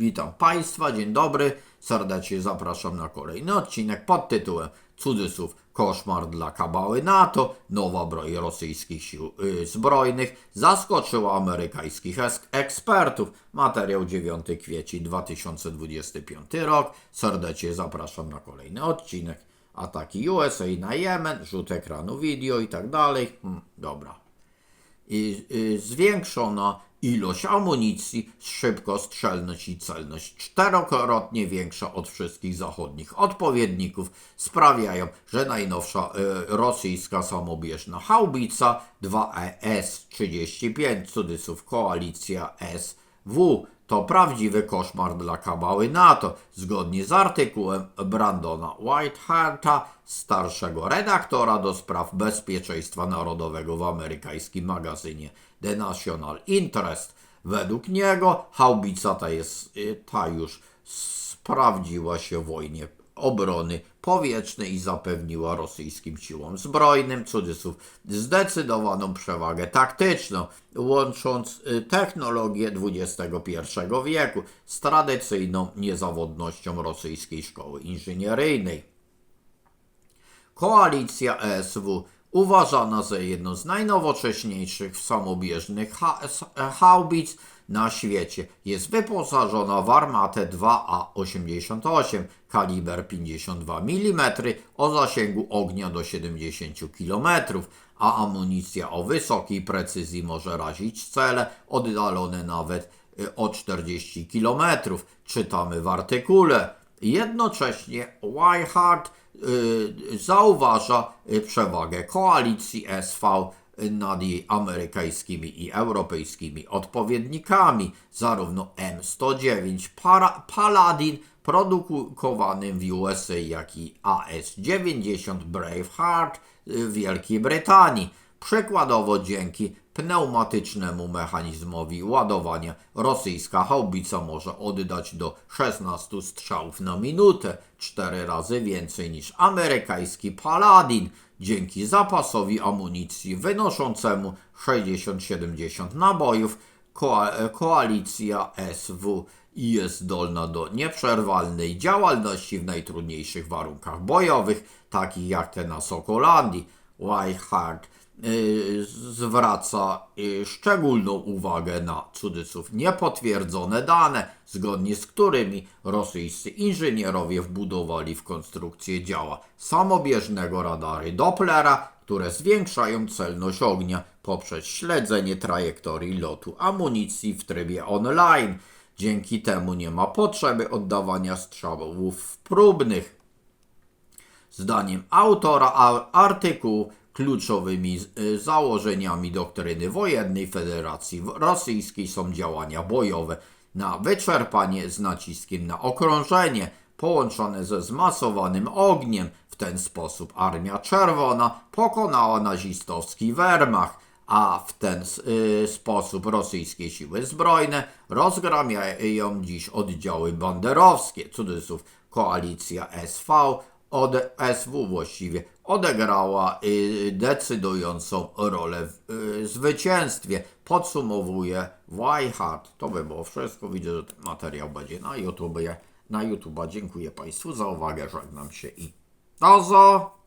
Witam Państwa, dzień dobry. Serdecznie zapraszam na kolejny odcinek pod tytułem Cudzysłów Koszmar dla kabały NATO. Nowa broń rosyjskich sił y, zbrojnych zaskoczyła amerykańskich ekspertów. Materiał 9 kwiecień 2025 rok. Serdecznie zapraszam na kolejny odcinek. Ataki USA na Jemen, rzut ekranu video i tak dalej. Hmm, dobra i y, zwiększona ilość amunicji, szybkostrzelność i celność czterokrotnie większa od wszystkich zachodnich odpowiedników sprawiają, że najnowsza y, rosyjska samobieżna haubica 2ES-35, cudzysłów koalicja SW, to prawdziwy koszmar dla kabały NATO, zgodnie z artykułem Brandona Whiteharta, starszego redaktora do spraw bezpieczeństwa narodowego w amerykańskim magazynie The National Interest. Według niego haubica ta, jest, y, ta już sprawdziła się w wojnie obrony powietrznej i zapewniła rosyjskim siłom zbrojnym, cudzysłów, zdecydowaną przewagę taktyczną, łącząc y, technologię XXI wieku z tradycyjną niezawodnością rosyjskiej szkoły inżynieryjnej. Koalicja ESW uważana za jedną z najnowocześniejszych samobieżnych haubic na świecie. Jest wyposażona w armatę 2A88 kaliber 52 mm o zasięgu ognia do 70 km, a amunicja o wysokiej precyzji może razić cele oddalone nawet o 40 km. Czytamy w artykule. Jednocześnie Whitehart y, zauważa y, przewagę koalicji SV nad jej amerykańskimi i europejskimi odpowiednikami, zarówno M109 Para, Paladin produkowanym w USA, jak i AS-90 Braveheart w Wielkiej Brytanii. Przykładowo dzięki pneumatycznemu mechanizmowi ładowania rosyjska haubica może oddać do 16 strzałów na minutę, 4 razy więcej niż amerykański Paladin, dzięki zapasowi amunicji wynoszącemu 60-70 nabojów. Koa- koalicja SW jest zdolna do nieprzerwalnej działalności w najtrudniejszych warunkach bojowych, takich jak te na Sokolandii. Whitehart y, zwraca y, szczególną uwagę na cudzysłów niepotwierdzone dane, zgodnie z którymi rosyjscy inżynierowie wbudowali w konstrukcję działa samobieżnego radary Dopplera, które zwiększają celność ognia poprzez śledzenie trajektorii lotu amunicji w trybie online. Dzięki temu nie ma potrzeby oddawania strzałów próbnych. Zdaniem autora artykułu kluczowymi y, założeniami doktryny wojennej Federacji Rosyjskiej są działania bojowe na wyczerpanie z naciskiem na okrążenie, połączone ze zmasowanym ogniem. W ten sposób Armia Czerwona pokonała nazistowski Wehrmacht, a w ten y, sposób rosyjskie siły zbrojne rozgramiają dziś oddziały banderowskie, cudzysłów koalicja SV, od SW właściwie odegrała y, decydującą rolę w y, zwycięstwie. Podsumowuje Whitehart. To by było wszystko. Widzę, że ten materiał będzie na YouTube. Na YouTube'a dziękuję Państwu za uwagę. Żegnam się i do!